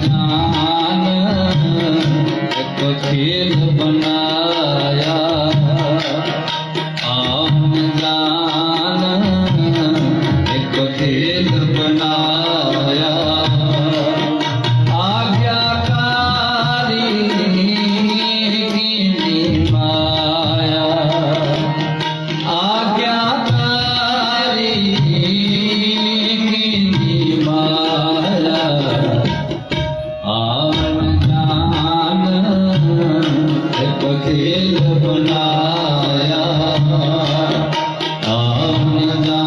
બનાન એક ખેલ બના दिल बनाया आपने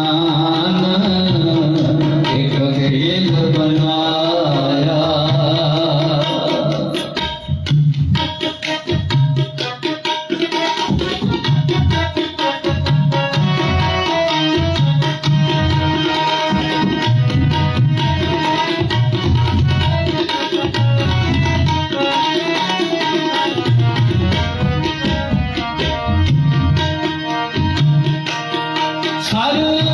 Hallelujah.